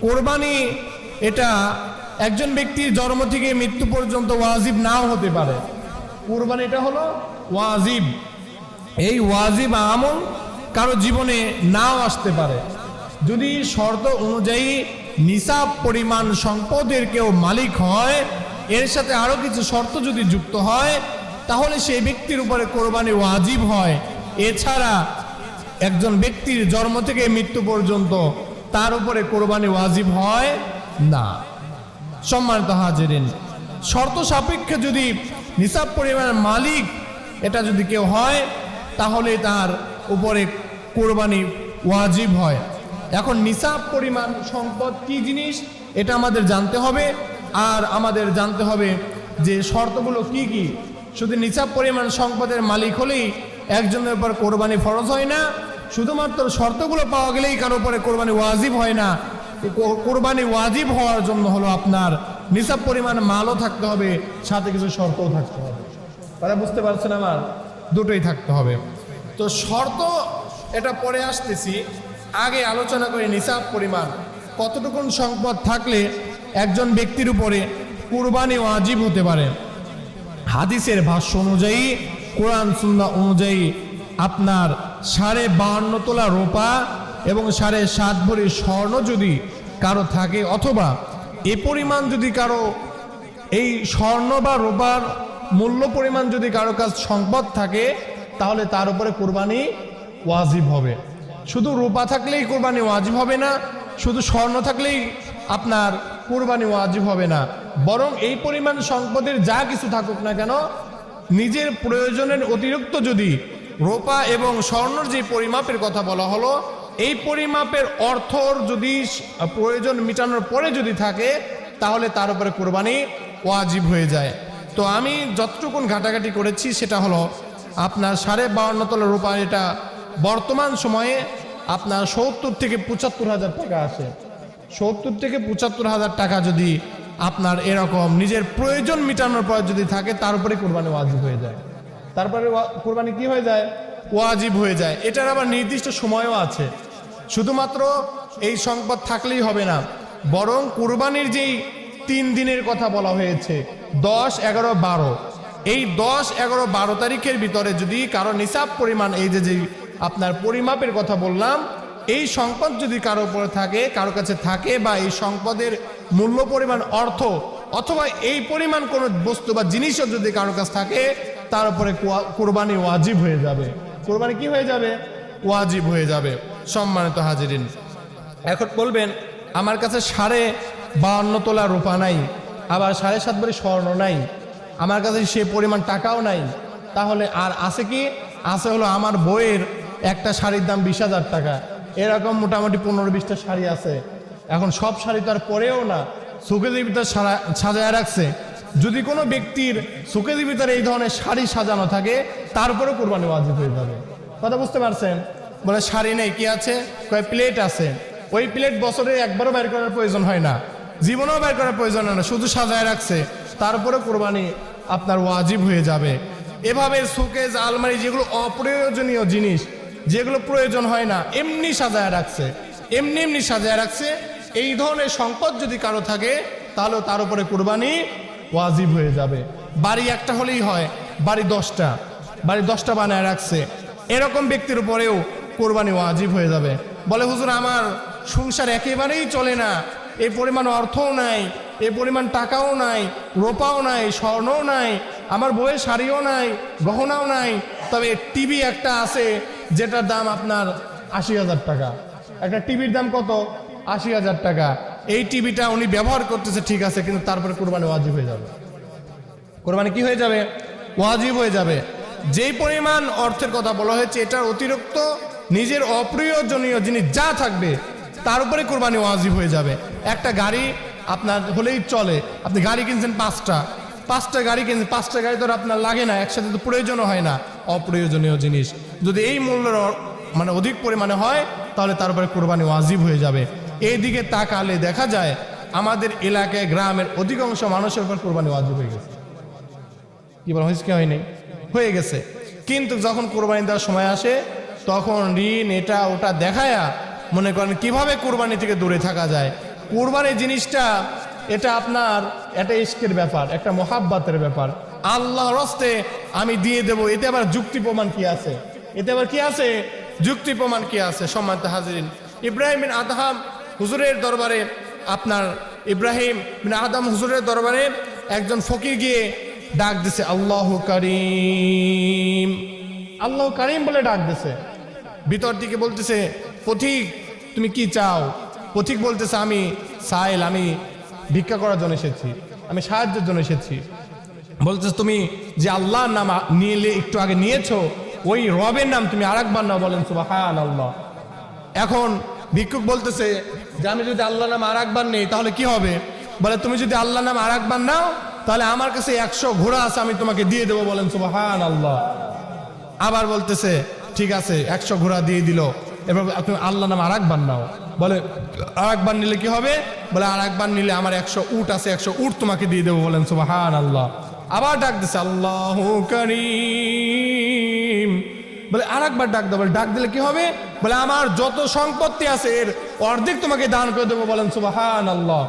কোরবানি এটা একজন ব্যক্তির জন্ম থেকে মৃত্যু পর্যন্ত ওয়াজিব নাও হতে পারে। কোরবানি এটা হলো ওয়াজিব। এই ওয়াজিব আমল কারও জীবনে নাও আসতে পারে। যদি শর্ত অনুযায়ী নিসাব পরিমাণ সম্পদের কেউ মালিক হয়, এর সাথে আরও কিছু শর্ত যদি যুক্ত হয়, তাহলে সেই ব্যক্তির উপরে কোরবানি ওয়াজিব হয়। এছাড়া একজন ব্যক্তির জন্ম থেকে মৃত্যু পর্যন্ত তার উপরে কোরবানি ওয়াজিব হয় না। সম্মানিত হাজিরিন, শর্ত সাপেক্ষে যদি নিসাব পরিমাণের মালিক এটা যদি কেউ হয়, তাহলে তার উপরে কোরবানি ওয়াজিব হয়। এখন নিসাব পরিমাণ সম্পদ কি জিনিস, এটা আমাদের জানতে হবে। আর আমাদের জানতে হবে যে শর্তগুলো কি কি। শুধু নিসাব পরিমাণ সম্পদের মালিক হলেই একজনের উপর কোরবানি ফরজ হয় না শুধুমাত্র শর্তগুলো পাওয়া গেলেই কারও উপরে কোরবানি ওয়াজিব হয় না। কোরবানি ওয়াজিব হওয়ার জন্য হলো আপনার নিসাব পরিমাণ মালও থাকতে হবে, সাথে কিছু শর্তও থাকতে হবে। তারা বুঝতে পারছেন আমার? দুটোই থাকতে হবে। তো শর্ত, এটা পরে আসতেছি। আগে আলোচনা করি নিসাব পরিমাণ। কতটুকুন সম্পদ থাকলে একজন ব্যক্তির উপরে কুরবানি ওয়াজিব হতে পারে? হাদিসের ভাষ্য অনুযায়ী, কোরআন সুন্না অনুযায়ী আপনার সাড়ে বাহান্ন তোলা রোপা এবং সাড়ে সাত ভরি স্বর্ণ যদি কারও থাকে, অথবা এ পরিমাণ যদি কারও, এই স্বর্ণ বা রোপার মূল্য পরিমাণ যদি কারও কাছ সম্পদ থাকে, তাহলে তার উপরে কোরবানি ওয়াজিব হবে। শুধু রূপা থাকলেই কোরবানি ওয়াজিব হবে না, শুধু স্বর্ণ থাকলেই আপনার কোরবানি ওয়াজিব হবে না। বরং এই পরিমাণ সম্পদের যা কিছু থাকুক না কেন, নিজের প্রয়োজনের অতিরিক্ত যদি রোপা এবং স্বর্ণর যে পরিমাপের কথা বলা হলো, এই পরিমাপের অর্থর যদি প্রয়োজন মেটানোর পরে যদি থাকে, তাহলে তার উপরে কোরবানি ওয়াজিব হয়ে যায়। তো আমি যতটুকুন ঘাটাঘাটি করেছি, সেটা হলো আপনার সাড়ে বাউন্ন তলা রূপা এটা বর্তমান সময়ে আপনার সত্তর থেকে পঁচাত্তর হাজার টাকা আসে সত্তর থেকে পঁচাত্তর হাজার টাকা যদি আপনার এরকম নিজের প্রয়োজন মিটানোর পর যদি থাকে, তার উপরে কোরবানি ওয়াজিব হয়ে যায়। তারপরে কোরবানি কি হয়ে যায়? ওয়াজিব হয়ে যায়। এটার আবার নির্দিষ্ট সময়ও আছে। শুধুমাত্র এই সম্পদ থাকলেই হবে না, বরং কোরবানির যেই তিন দিনের কথা বলা হয়েছে, দশ, এগারো, বারো। এই দশ, এগারো, বারো তারিখের ভিতরে যদি কারও নিসাব পরিমাণ, এই যে যেই আপনার পরিমাপের কথা বললাম, এই সম্পদ যদি কারও উপরে থাকে, কারও কাছে থাকে, বা এই সম্পদের মূল্য পরিমাণ, অর্থ, অথবা এই পরিমাণ কোনো বস্তু বা জিনিসও যদি কারও কাছে থাকে তার উপরে কোরবানি ওয়াজিব হয়ে যাবে। কোরবানি কি হয়ে যাবে? ওয়াজিব হয়ে যাবে। সম্মানিত হাজিরিন, এখন বলবেন, আমার কাছে সাড়ে বাহান্ন তোলা রূপা নাই, আবার সাড়ে সাত বারি স্বর্ণ নাই, আমার কাছে সে পরিমাণ টাকাও নাই, তাহলে আর আছে কি? আছে হলো আমার বইয়ের একটা শাড়ির দাম বিশ হাজার টাকা। এরকম মোটামুটি পনেরো বিশটা শাড়ি আছে। এখন সব শাড়ি তো আর পরেও না ভিতর সারা- সাজায় রাখছে। যদি কোনো ব্যক্তির সুখেদের ভিতরে এই ধরনের শাড়ি সাজানো থাকে তারপরে কোরবানি ওয়াজিব হয়ে যাবে। কথা বুঝতে পারছেন? বলে, শাড়ি নেই, কি আছে? কয়, প্লেট আছে। ওই প্লেট বছরে একবারও বের করার প্রয়োজন হয় না। জীবনেও বের করার প্রয়োজন হয় না, শুধু সাজায় রাখছে। তারপরে কোরবানি আপনার ওয়াজিব হয়ে যাবে। এভাবে সুকেজ আলমারি যেগুলো অপ্রয়োজনীয় জিনিস, যেগুলো প্রয়োজন হয় না, এমনি সাজায় রাখছে। এমনি এমনি সাজায় রাখছে। এই ধরনের সম্পদ যদি কারও থাকে তাহলে তার উপরে কোরবানি ওয়াজিব হয়ে যাবে। বাড়ি একটা হলেই হয়, বাড়ি দশটা। বাড়ি দশটা বানায় রাখছে। এরকম ব্যক্তির উপরেও কোরবানি ওয়াজিব হয়ে যাবে। বলে, হুজুর, আমার সংসার একেবারেই চলে না। এই পরিমাণ অর্থও নাই এই পরিমাণ টাকাও নাই, রোপাও নাই, স্বর্ণও নাই, আমার বইয়ের শাড়িও নাই, গহনাও নাই। তবে টিভি একটা আছে, যেটার দাম আপনার আশি হাজার টাকা। একটা টিভির দাম কত? আশি হাজার টাকা। এই টিভিটা উনি ব্যবহার করতেছে, ঠিক আছে, কিন্তু তারপরে কোরবানি ওয়াজিব হয়ে যাবে। কোরবানি কি হয়ে যাবে? ওয়াজিব হয়ে যাবে। যেই পরিমাণ অর্থের কথা বলা হয়েছে, এটার অতিরিক্ত নিজের অপ্রয়োজনীয় জিনিস যা থাকবে, তার উপরে কোরবানি ওয়াজিব হয়ে যাবে। একটা গাড়ি আপনার হলেই চলে। আপনি গাড়ি কিনছেন পাঁচটা। পাঁচটা গাড়ি কিনছেন, পাঁচটা গাড়ি তো আপনার লাগে না, একসাথে তো প্রয়োজনও হয় না, অপ্রয়োজনীয় জিনিস। যদি এই মূল্যের মানে অধিক পরিমাণে হয়, তাহলে তার উপরে কোরবানি ওয়াজিব হয়ে যাবে। এই দিকে তাকালে দেখা যায় আমাদের এলাকায় গ্রামের অধিকাংশ মানুষের উপর কোরবানি ওয়াজিব হয়ে গেছে। কি বলা হয়েছে হয়নি। হয়ে গেছে। কিন্তু যখন কোরবানি দেওয়ার সময় আসে, তখন ঋণ এটা ওটা দেখায়া মনে করেন কীভাবে কোরবানি থেকে দূরে থাকা যায়। কোরবানি জিনিসটা, এটা আপনার একটা ইস্কের ব্যাপার, একটা মহাব্বাতের ব্যাপার। আল্লাহ রস্তে আমি দিয়ে দেব, এতে আবার যুক্তি প্রমাণ কি আছে? এতে আবার কি আছে? যুক্তি প্রমাণ কি আছে? সম্মানিত হাজিরিন, ইব্রাহিম আদহাম হুজুরের দরবারে আপনার ইব্রাহিম আদম হুজুরের দরবারে একজন ফকির গিয়ে ডাক দিছে, আল্লাহ করিম। আল্লাহ করিম বলে ডাক দিছে। ভিতর দিকে বলতেছে পথিক তুমি কি চাও? পথিক বলতেছে, আমি সাইল আমি ভিক্ষা করার জন্য এসেছি, আমি সাহায্যের জন্য এসেছি। বলতেছে, তুমি যে আল্লাহর নাম নিয়ে একটু আগে নিয়েছো, ওই রবের নাম তুমি আরেকবার নাও বলেন সুবাহান আল্লাহ এখন ভিক্ষুক বলতেছে যে, আমি যদি আল্লাহ নাম আর একবার নেই, তাহলে কি হবে? বলে, তুমি যদি আল্লাহ নাম আর একবার নাও, তাহলে আমার কাছে একশো ঘোড়া আছে, আমি তোমাকে দিয়ে দেবো। বলেন সুবাহান আল্লাহ আবার বলতেছে, ঠিক আছে, একশো ঘোড়া দিয়ে দিল। এবার তুমি আল্লাহ নাম আর একবার নাও। বলে আর একবার নিলে কি হবে? বলে আর একবার নিলে আমার একশো উট আছে, একশো উট তোমাকে দিয়ে দেবো। বলেন সুবাহান আল্লাহ আবার ডাক দিছে, আল্লাহ করিম। বলে আর একবার ডাক দাও। বলে, ডাক দিলে কি হবে? বলে, আমার যত সম্পত্তি আছে, এর অর্ধেক তোমাকে দান করে দেবো। বলেন সুবাহান আল্লাহ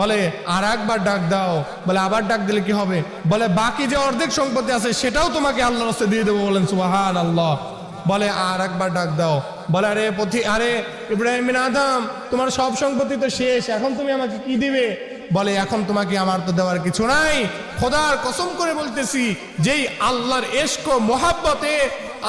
বলে আর একবার ডাক দাও। বলে, আবার ডাক দিলে কি হবে? বলে, বাকি যে অর্ধেক সম্পত্তি আছে, সেটাও তোমাকে আল্লাহর রাস্তায় দিয়ে দেবো। বলেন সুবাহান আল্লাহ বলে আর একবার ডাক দাও। বলে, আরে পথি, আরে ইব্রাহিম আদম, তোমার সব সম্পত্তি তো শেষ, এখন তুমি আমাকে কি দিবে? বলে, এখন তোমাকে আমার তো দেওয়ার কিছু নাই। খোদার কসম করে বলতেছি, যেই আল্লাহর এস্ক মোহাব্বতে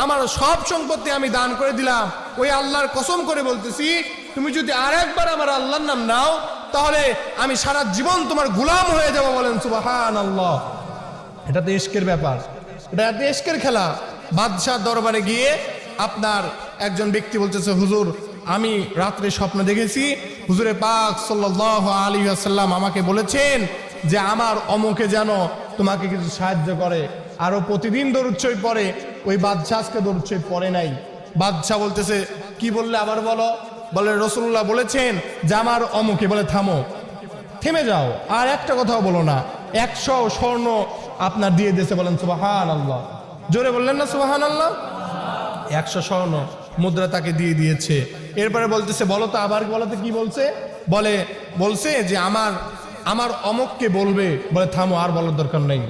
আমার সব সম্পত্তি আমি দান করে দিলাম। ওই আল্লাহর কসম করে বলতেছি, তুমি যদি আর একবার আমার আল্লাহর নাম নাও, তাহলে আমি সারা জীবন তোমার গুলাম হয়ে যাব বলেন সুবাহান আল্লাহ এটা তো ইস্কের ব্যাপার। এটা এত ইস্কের খেলা। বাদশাহ দরবারে গিয়ে আপনার একজন ব্যক্তি বলতেছে, হুজুর, আমি রাত্রে স্বপ্ন দেখেছি। হুজুরে পাক সাল্লাহ আলী আসাল্লাম আমাকে বলেছেন যে আমার অমুকে যেন তোমাকে কিছু সাহায্য করে। আরও প্রতিদিন দরুচ্ছই পরে ওই বাদশাহ আজকে দরুচ্ছই পরে নাই। বাদশাহ বলতেছে, কি বললে আবার বলো? বলে রসুল্লাহ বলেছেন যে আমার অমুকে বলে, থামো, থেমে যাও, আর একটা কথাও বলো না। একশো স্বর্ণ আপনার দিয়ে দিয়েছে বলেন সুবাহান আল্লাহ জোরে বললেন না সুবাহান আল্লাহ একশো স্বর্ণ মুদ্রা তাকে দিয়ে দিয়েছে। এরপরে বলতেছে, বলো তো আবার বলো তো কি বলছে? বলে, বলছে যে আমার আমার অমককে বলবে, বলে, থামো, আর বলার দরকার নেই।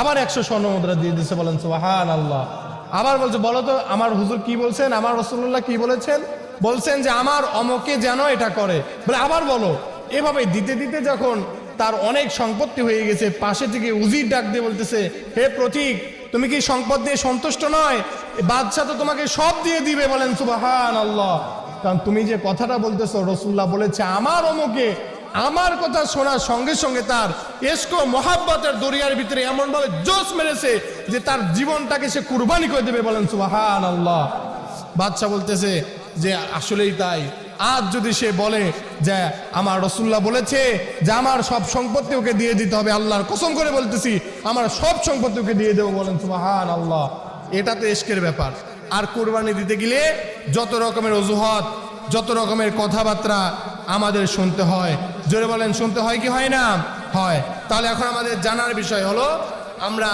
আবার একশো স্বর্ণ মুদ্রা দিয়ে দিয়েছে বলেন সুবাহান আল্লাহ আবার বলছে, বলো তো, আমার হুজুর কি বলছেন? আমার রসুল্লাহ কি বলেছেন? বলছেন যে, আমার অমকে যেন এটা করে। বলে, আবার বলো। এভাবে দিতে দিতে যখন তার অনেক সম্পত্তি হয়ে গেছে, পাশে থেকে উজির ডাক দিয়ে বলতেছে, হে প্রতীক, তুমি কি সম্পদ দিয়ে সন্তুষ্ট নয়? বাদশাহ তো তোমাকে সব দিয়ে দিবে। বলেন সুবাহান আল্লাহ কারণ তুমি যে কথাটা বলতেছো রসুল্লাহ বলেছে, আমার অমুকে আমার কথা শোনার সঙ্গে সঙ্গে তার এসকো মহাব্বতের দরিয়ার ভিতরে এমনভাবে জোশ মেরেছে যে তার জীবনটাকে সে কুরবানি করে দেবে বলেন সুবাহান আল্লাহ বাদশাহ বলতেছে যে আসলেই তাই। আজ যদি সে বলে যে আমার রসুল্লাহ বলেছে যে আমার সব সম্পত্তি ওকে দিয়ে দিতে হবে, আল্লাহর কসম করে বলতেছি, আমার সব সম্পত্তি ওকে দিয়ে দেবো বলেন সুবাহান আল্লাহ এটা তো এসকের ব্যাপার। আর কোরবানি দিতে গেলে যত রকমের অজুহাত, যত রকমের কথাবার্তা আমাদের শুনতে হয়। জোরে বলেন, শুনতে হয় কি হয় না? হয়। তাহলে এখন আমাদের জানার বিষয় হলো, আমরা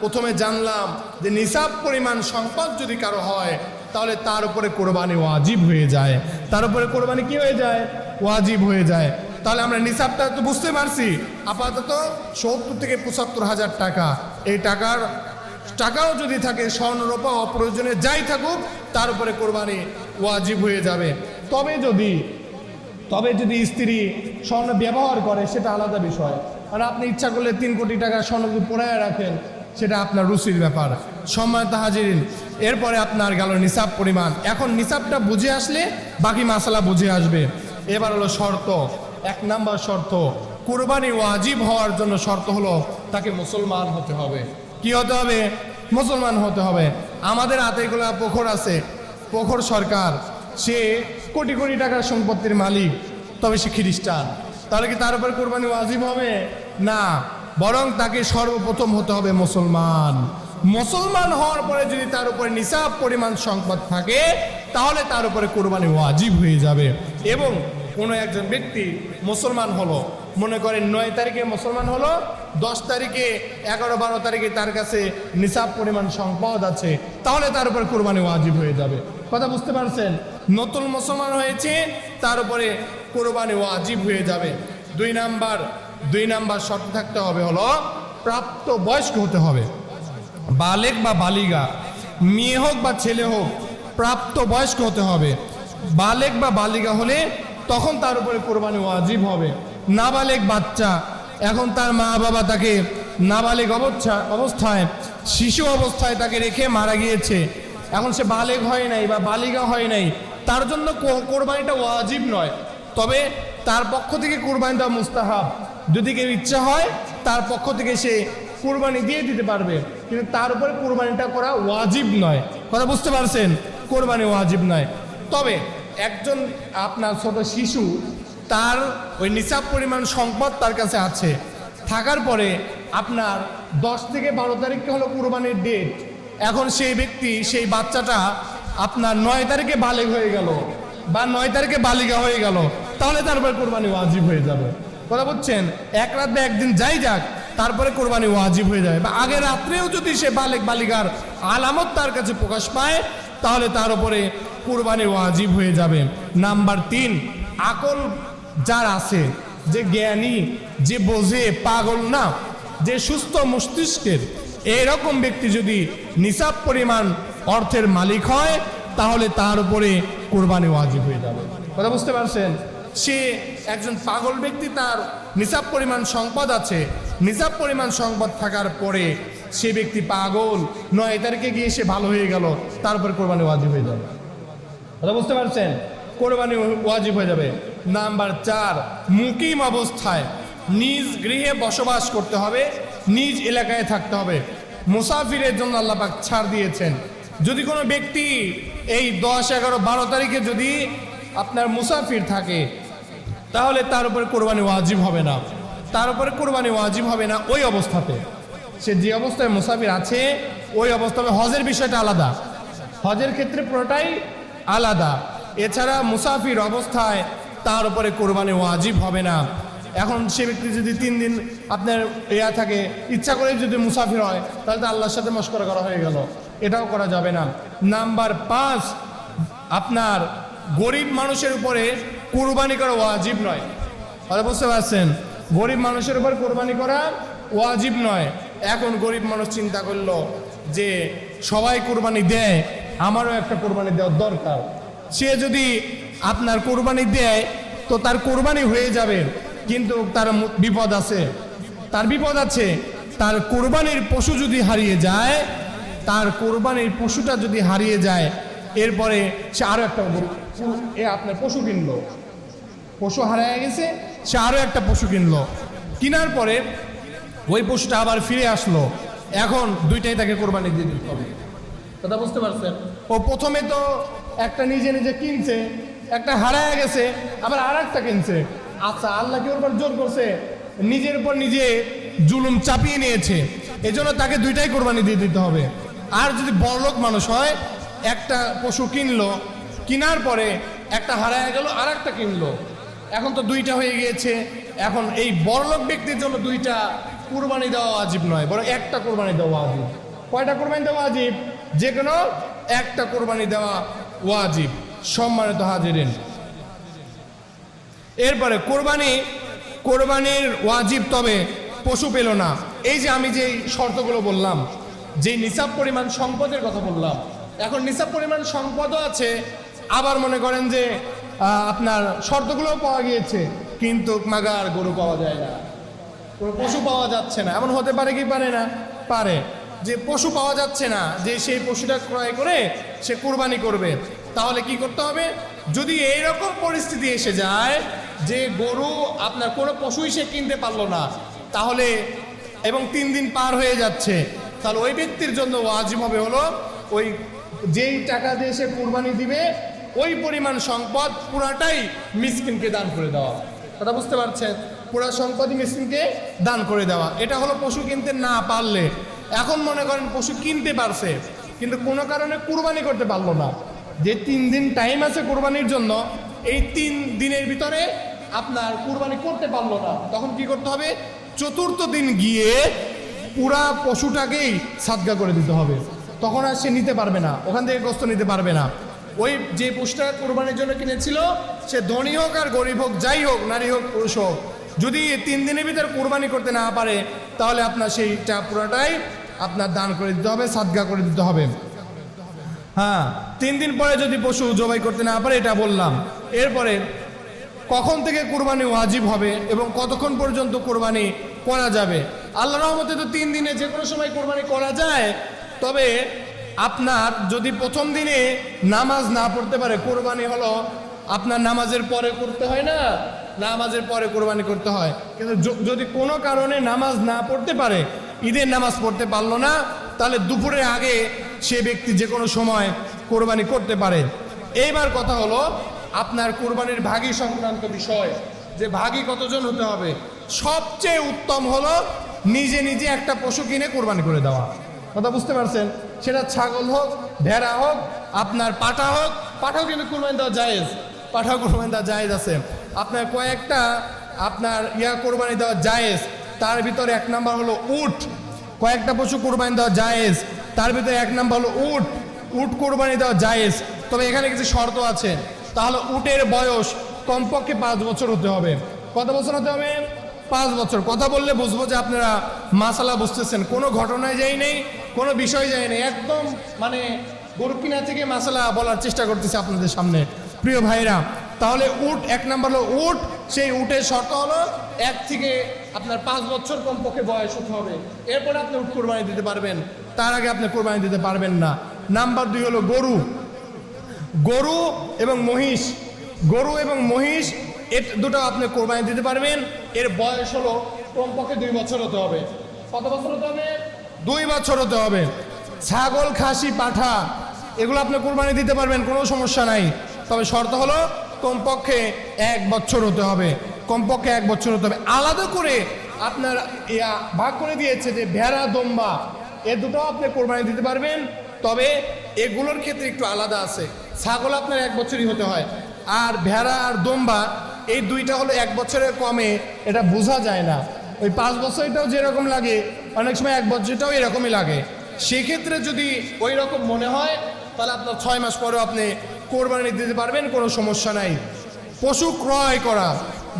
প্রথমে জানলাম যে নিসাব পরিমাণ সম্পদ যদি কারও হয়, তাহলে তার উপরে কোরবানি ওয়াজিব হয়ে যায়। তার উপরে কোরবানি কি হয়ে যায়? ওয়াজিব হয়ে যায়। তাহলে আমরা নিসাবটা তো বুঝতে পারছি। আপাতত সত্তর থেকে পঁচাত্তর হাজার টাকা। এই টাকার, টাকাও যদি থাকে স্বর্ণরূপা অপ্রয়োজনে যাই থাকুক, তার উপরে কোরবানি ওয়াজিব হয়ে যাবে। তবে যদি তবে যদি স্ত্রী স্বর্ণ ব্যবহার করে, সেটা আলাদা বিষয়। আর আপনি ইচ্ছা করলে তিন কোটি টাকা স্বর্ণ পড়ায় রাখেন, সেটা আপনার রুচির ব্যাপার। সম্মানিত হাজিরিন, এরপরে আপনার গেল নিসাব পরিমাণ। এখন নিসাবটা বুঝে আসলে বাকি মাসালা বুঝে আসবে। এবার হলো শর্ত। এক নাম্বার শর্ত, কোরবানি ওয়াজিব হওয়ার জন্য শর্ত হলো তাকে মুসলমান হতে হবে। কি হতে হবে? মুসলমান হতে হবে। আমাদের হাতে এগুলো পুকুর আছে। পুকুর সরকার, সে কোটি কোটি টাকার সম্পত্তির মালিক, তবে সে খ্রিস্টান। তাহলে কি তার উপর কোরবানি ওয়াজিব হবে? না, বরং তাকে সর্বপ্রথম হতে হবে মুসলমান। মুসলমান হওয়ার পরে যদি তার উপরে নিসাব পরিমাণ সম্পদ থাকে, তাহলে তার উপরে কোরবানি ওয়াজিব হয়ে যাবে। এবং কোনো একজন ব্যক্তি মুসলমান হলো মনে করেন নয় তারিখে মুসলমান হলো, দশ তারিখে এগারো, বারো তারিখে তার কাছে নিসাব পরিমাণ সম্পদ আছে, তাহলে তার উপর কোরবানি ওয়াজিব হয়ে যাবে। কথা বুঝতে পারছেন? নতুন মুসলমান হয়েছে, তার উপরে কোরবানি ওয়াজিব হয়ে যাবে। দুই নাম্বার দুই নাম্বার শর্ত থাকতে হবে হলো, প্রাপ্ত বয়স্ক হতে হবে। বালেক বা বালিগা মেয়ে হোক বা ছেলে হোক, প্রাপ্ত বয়স্ক হতে হবে। বালেক বা বালিগা হলে তখন তার উপরে কোরবানি ওয়াজিব হবে। নাবালেক বাচ্চা। এখন তার মা বাবা তাকে নাবালেক অবস্থা অবস্থায়, শিশু অবস্থায় তাকে রেখে মারা গিয়েছে। এখন সে বালেক হয় নাই বা বালিগা হয় নাই। তার জন্য কোরবানিটা ওয়াজিব নয়। তবে তার পক্ষ থেকে কোরবানি দেওয়া মুস্তাহাব। যদি কেউ ইচ্ছা হয়, তার পক্ষ থেকে সে কোরবানি দিয়ে দিতে পারবে। কিন্তু তার উপরে কোরবানিটা করা ওয়াজিব নয়। কথা বুঝতে পারছেন? কোরবানি ওয়াজিব নয়। তবে একজন আপনার ছোট শিশু তার ওই নিসাব পরিমাণ সম্পদ তার কাছে আছে। থাকার পরে আপনার দশ থেকে বারো তারিখকে হলো কুরবানির ডেট এখন সেই ব্যক্তি, সেই বাচ্চাটা আপনার নয় তারিখে বালেগ হয়ে গেল বা নয় তারিখে বালিকা হয়ে গেল, তাহলে তারপরে কোরবানি ওয়াজিব হয়ে যাবে। কথা বলছেন, এক রাত বা একদিন যাই যাক, তারপরে কোরবানি ওয়াজিব হয়ে যাবে। বা আগের রাত্রেও যদি সে বালেক বালিকার আলামত তার কাছে প্রকাশ পায়, তাহলে তার উপরে কোরবানি ওয়াজিব হয়ে যাবে। নাম্বার তিন, আকল যার আছে, যে জ্ঞানী, যে বোঝে, পাগল না, যে সুস্থ মস্তিষ্কের। এরকম ব্যক্তি যদি নিসাব পরিমাণ অর্থের মালিক হয়, তাহলে তার উপরে কোরবানি ওয়াজিব হয়ে যাবে। কথা বুঝতে পারছেন? সে একজন পাগল ব্যক্তি, তার নিসাব পরিমাণ সম্পদ আছে। নিসাব পরিমাণ সম্পদ থাকার পরে সে ব্যক্তি পাগল, নয় তারিখে গিয়ে সে ভালো হয়ে গেল তারপর কোরবানি ওয়াজিব হয়ে যাবে। কথা বুঝতে পারছেন? কোরবানি ওয়াজিব হয়ে যাবে। নাম্বার চার, মুকিম অবস্থায় নিজ গৃহে বসবাস করতে হবে, নিজ এলাকায় থাকতে হবে। মুসাফিরের জন্য আল্লাহ পাক ছাড় দিয়েছেন। যদি কোনো ব্যক্তি এই দশ, এগারো, বারো তারিখে যদি আপনার মুসাফির থাকে, তাহলে তার উপরে কোরবানি ওয়াজিব হবে না। তার উপরে কোরবানি ওয়াজিব হবে না ওই অবস্থাতে। সে যে অবস্থায় মুসাফির আছে, ওই অবস্থায় হজের বিষয়টা আলাদা। হজের ক্ষেত্রে পুরোটাই আলাদা। এছাড়া মুসাফির অবস্থায় তার উপরে কোরবানি ওয়াজিব হবে না। এখন সে ব্যক্তি যদি তিন দিন আপনার ইয়া থাকে, ইচ্ছা করে যদি মুসাফির হয়, তাহলে তো আল্লাহর সাথে মস্করা করা হয়ে গেল। এটাও করা যাবে না। নাম্বার পাঁচ, আপনার গরিব মানুষের উপরে কোরবানি করা ওয়াজিব নয়। কথা বুঝতে পারছেন? গরিব মানুষের উপর কোরবানি করা ওয়াজিব নয়। এখন গরিব মানুষ চিন্তা করল যে সবাই কোরবানি দেয়, আমারও একটা কোরবানি দেওয়ার দরকার। সে যদি আপনার কোরবানি দেয় তো তার কোরবানি হয়ে যাবে কিন্তু তার বিপদ আছে। তার বিপদ আছে তার কোরবানির পশু যদি হারিয়ে যায় তার কোরবানির পশুটা যদি হারিয়ে যায় এরপরে সে আরও একটা এ আপনার পশু কিনলো। পশু হারায় গেছে সে আরও একটা পশু কিনলো। কিনার পরে ওই পশুটা আবার ফিরে আসলো। এখন দুইটাই তাকে কোরবানি দিয়ে দিতে হবে। কথা বুঝতে পারছেন? ও প্রথমে তো একটা নিজে নিজে কিনছে একটা হারায় গেছে, আবার আর একটা কিনছে। আচ্ছা আল্লাহ কি ওর উপর জোর করছে? নিজের উপর নিজে জুলুম চাপিয়ে নিয়েছে। এজন্য তাকে দুইটাই কোরবানি দিয়ে দিতে হবে। আর যদি বড়লোক মানুষ হয়, একটা পশু কিনলো, কিনার পরে একটা হারায় গেল আর একটা কিনলো। এখন তো দুইটা হয়ে গিয়েছে। এখন এই বড়লোক ব্যক্তির জন্য দুইটা কুরবানি দেওয়া আজীব নয়, বরং একটা কোরবানি দেওয়া আজীব কয়টা কোরবানি দেওয়া আজীব যে কোনো একটা কোরবানি দেওয়া ওয়াজিব। সম্মানিত হাজিরেন। এরপরে কোরবানি, কোরবানির ওয়াজিব তবে পশু পেল না। এই যে আমি যে শর্তগুলো বললাম, যে নিসাব পরিমাণ সম্পদের কথা বললাম, এখন নিসাব পরিমাণ সম্পদও আছে, আবার মনে করেন যে আপনার শর্তগুলোও পাওয়া গিয়েছে, কিন্তু মাগার গরু পাওয়া যায় না। কোনো পশু পাওয়া যাচ্ছে না। এমন হতে পারে কি পারে না? পারে। যে পশু পাওয়া যাচ্ছে না, যে সেই পশুটা ক্রয় করে সে কোরবানি করবে। তাহলে কি করতে হবে? যদি এইরকম পরিস্থিতি এসে যায় যে গরু আপনার কোনো পশুই সে কিনতে পারল না, তাহলে এবং তিন দিন পার হয়ে যাচ্ছে, তাহলে ওই ব্যক্তির জন্য ওয়াজিব হবে হলো ওই যেই টাকা দিয়ে সে কুরবানি দিবে, ওই পরিমাণ সম্পদ পুরাটাই মিসকিনকে দান করে দেওয়া। কথা বুঝতে পারছেন? পুরা সম্পদ মিসকিনকে দান করে দেওয়া। এটা হলো পশু কিনতে না পারলে। এখন মনে করেন পশু কিনতে পারছে, কিন্তু কোনো কারণে কুরবানি করতে পারল না। যে তিন দিন টাইম আছে কোরবানির জন্য, এই তিন দিনের ভিতরে আপনার কুরবানি করতে পারল না। তখন কি করতে হবে? চতুর্থ দিন গিয়ে পুরা পশুটাকেই সাদগা করে দিতে হবে। তখন আর সে নিতে পারবে না, ওখান থেকে গোস্ত নিতে পারবে না। ওই যে পশুটা কোরবানির জন্য কিনেছিল, সে ধনী হোক আর গরিব হোক, যাই হোক, নারী হোক, পুরুষ হোক, যদি তিন দিনের ভিতরে কোরবানি করতে না পারে, তাহলে আপনার সেইটা পুরোটাই আপনার দান করে দিতে হবে, সাদগা করে দিতে হবে। হ্যাঁ তিন দিন পরে যদি পশু জবাই করতে না পারে, এটা বললাম। এরপরে, কখন থেকে কোরবানি ওয়াজিব হবে এবং কতক্ষণ পর্যন্ত কোরবানি করা যাবে? আল্লাহ রহমতে তো তিন দিনে যে কোনো সময় কোরবানি করা যায়, তবে আপনার যদি প্রথম দিনে নামাজ না পড়তে পারে, কোরবানি হলো আপনার নামাজের পরে করতে হয় না, নামাজের পরে কোরবানি করতে হয়। কিন্তু যদি কোনো কারণে নামাজ না পড়তে পারে, ঈদের নামাজ পড়তে পারল না, তাহলে দুপুরের আগে সে ব্যক্তি যে কোনো সময় কোরবানি করতে পারে। এইবার কথা হলো, আপনার কোরবানির ভাগী সংক্রান্ত বিষয়, যে ভাগী কতজন হতে হবে? সবচেয়ে উত্তম হলো, নিজে নিজে একটা পশু কিনে কোরবানি করে দেওয়া। কথা বুঝতে পারছেন? সেটা ছাগল হোক, ভেড়া হোক, আপনার পাঠা হোক, পাঠাও কিন্তু কোরবানি দেওয়া জায়েজ। পাঠাও কোরবানি দেওয়া জায়েজ আছে। আপনার কয়েকটা, আপনার ইয়া কোরবানি দেওয়া জায়েজ। তার ভিতরে এক নাম্বার হলো উট। কয়েকটা পশু কোরবানি দেওয়া জায়েজ। তার ভিতরে এক নাম্বার হলো উট। উট কোরবানি দেওয়া জায়েজ। তবে এখানে কিছু শর্ত আছে। তাহলে উটের বয়স কমপক্ষে পাঁচ বছর হতে হবে। কত বছর হতে হবে? পাঁচ বছর। কথা বললে বুঝব যে আপনারা মাসালা বুঝতেছেন। কোনো ঘটনায় যাই নেই, কোনো বিষয় যাই নেই। একদম মানে গরু কিনা থেকে মাসালা বলার চেষ্টা করতেছে আপনাদের সামনে। প্রিয় ভাইরা, তাহলে উট এক নাম্বার হলো উট। সেই উটের শর্ত হলো এক থেকে আপনার পাঁচ বছর কমপক্ষে বয়স হতে হবে। এরপরে আপনি উট কোরবানি দিতে পারবেন। তার আগে আপনি কোরবানি দিতে পারবেন না। নাম্বার দুই হলো গরু। গরু এবং মহিষ। গরু এবং মহিষ এর দুটো আপনি কোরবানি দিতে পারবেন। এর বয়স হলো কমপক্ষে দুই বছর হতে হবে। কত বছর হতে হবে? দুই বছর হতে হবে। ছাগল, খাসি, পাঠা, এগুলো আপনি কোরবানি দিতে পারবেন, কোনো সমস্যা নাই। তবে শর্ত হলো কমপক্ষে এক বছর হতে হবে। কমপক্ষে এক বছর হতে হবে। আলাদা করে আপনার ইয়া ভাগ করে দিয়েছে যে ভেড়া, দম্বা, এ দুটো আপনি কোরবানি দিতে পারবেন, তবে এগুলোর ক্ষেত্রে একটু আলাদা আছে। ছাগল আপনার এক বছরই হতে হয়। আর ভেড়া আর দম্বা, এই দুইটা হলো এক বছরের কমে, এটা বোঝা যায় না। ওই পাঁচ বছরটাও যেরকম লাগে, অনেক সময় এক বছরটাও এরকমই লাগে। সেক্ষেত্রে যদি ওই রকম মনে হয়, তাহলে আপনার ছয় মাস পরেও আপনি কোরবানি দিতে পারবেন, কোনো সমস্যা নাই। পশু ক্রয় করা,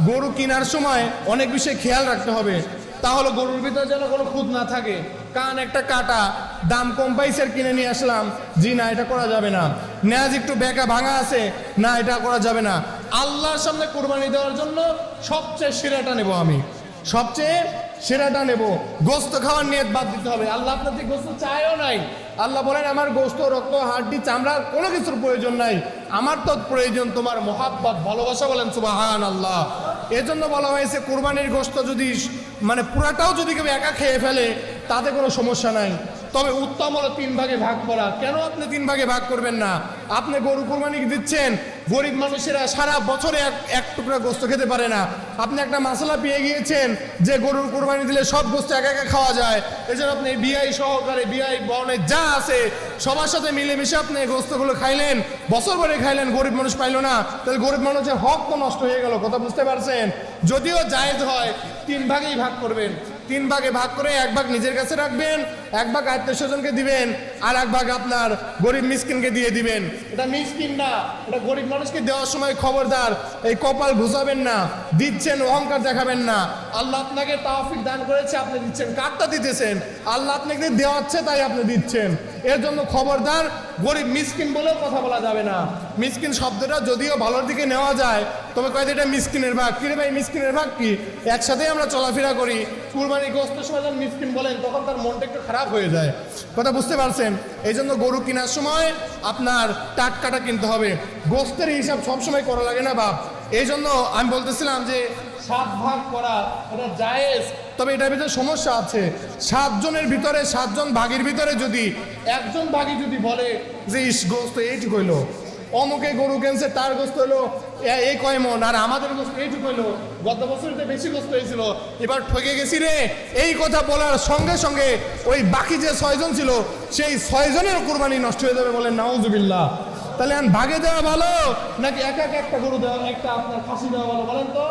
গরু কেনার সময় অনেক বিষয় খেয়াল রাখতে হবে। তাহলে গরুর ভিতরে যেন কোনো খুদ না থাকে। কান একটা কাটা, দাম কম পাইছে আর কিনে নিয়ে আসলাম। জি, না, এটা করা যাবে না। নেয়াজ একটু বেকা ভাঙা আছে, না, এটা করা যাবে না। আল্লাহর সামনে কোরবানি দেওয়ার জন্য সবচেয়ে সেরাটা নেব আমি। সবচেয়ে সেরাটা নেব। গোস্ত খাওয়ার নিয়ত বাদ দিতে হবে। আল্লাহ আপনার গোস্ত চায়ও নাই। আল্লাহ বলেন, আমার গোস্ত, রক্ত, হাড্ডি, চামড়া, কোনো কিছুর প্রয়োজন নাই। আমার তো প্রয়োজন, তোমার মহাব্বত, ভালোবাসা বলেন সুবাহান আল্লাহ এজন্য বলা হয়েছে, কোরবানির গোস্ত যদি মানে পুরাটাও যদি কেউ একা খেয়ে ফেলে, তাতে কোনো সমস্যা নাই। তবে উত্তম হলো তিন ভাগে ভাগ করা। কেন আপনি তিন ভাগে ভাগ করবেন না? আপনি গরু কোরবানি দিচ্ছেন, গরিব মানুষেরা সারা বছরে এক এক টুকরা গোস্ত খেতে পারে না। আপনি একটা মশলা পেয়ে গিয়েছেন যে গরুর কোরবানি দিলে সব গোস্ত একা একা খাওয়া যায়। জন্য আপনি বিআই সহকারে, বিআই বনে যা আছে, সবার সাথে মিলেমিশে আপনি গোস্তগুলো খাইলেন, বছর ভরে খাইলেন, গরিব মানুষ পাইলো না। তাহলে গরিব মানুষের হক তো নষ্ট হয়ে গেল, কথা বুঝতে পারছেন? যদিও জায়েজ হয়, তিন ভাগেই ভাগ করবেন। তিন ভাগে ভাগ করে এক ভাগ নিজের কাছে রাখবেন এক ভাগ আত্মীয় স্বজনকে দিবেন, আর এক ভাগ আপনার গরিব মিসকিনকে দিয়ে দিবেন। এটা মিসকিন না, এটা গরিব মানুষকে দেওয়ার সময় খবরদার। এই কপাল ঘুষাবেন না, দিচ্ছেন, অহংকার দেখাবেন না। আল্লাহ আপনাকে তাওফিক দান করেছে, আপনি দিচ্ছেন। কারটা দিতেছেন? আল্লাহ আপনাকে দেওয়াচ্ছে, তাই আপনি দিচ্ছেন। এর জন্য খবরদার, গরিব মিসকিন বলেও কথা বলা যাবে না। মিসকিন শব্দটা যদিও ভালোর দিকে নেওয়া যায়, তবে কয়েক এটা মিসকিনের ভাগ। কিরে ভাই, মিসকিনের ভাগ কি? একসাথেই আমরা চলাফেরা করি। কুরবানি গোস্ত সময় যখন মিসকিন বলেন, তখন তার মনটা একটু খারাপ হয়ে যায়। কথা বুঝতে পারছেন? এই জন্য গরু কেনার সময় আপনার টাটকাটা কিনতে হবে। গোস্তের হিসাব সবসময় করা লাগে না বাপ। এই জন্য আমি বলতেছিলাম যে সাত ভাগ করা, এটা জায়েজ। তবে এটার ভিতরে সমস্যা আছে। সাতজনের ভিতরে, সাতজন ভাগের ভিতরে যদি একজন ভাগি যদি বলে যে, ইস, গোস্ত এইটুক হইল। অমুকে গরু কেনছে, তার গোস্ত হলো এই কয় মন, আর আমাদের গোস্ত এইটুকু হইল। গত বছর তো বেশি গোস্ত হয়েছিল, এবার ঠকে গেছি রে। এই কথা বলার সঙ্গে সঙ্গে ওই বাকি যে ছয়জন ছিল, সেই ছয়জনের কোরবানি নষ্ট হয়ে যাবে বলে নাউজুবিল্লাহ। তাহলে ভাগে দেওয়া ভালো, নাকি একা এক একটা গরু দেওয়া, একটা আপনার ফাঁসি দেওয়া ভালো, বলেন তো?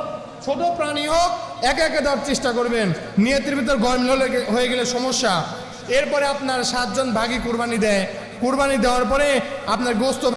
ছোট প্রাণী হোক, একা একা দেওয়ার চেষ্টা করবেন। নিয়তের ভিতর গরমিল হলে হয়ে গেলে সমস্যা। এরপরে আপনার সাতজন ভাগী কুরবানি দেয়। কুরবানি দেওয়ার পরে আপনার গোস্ত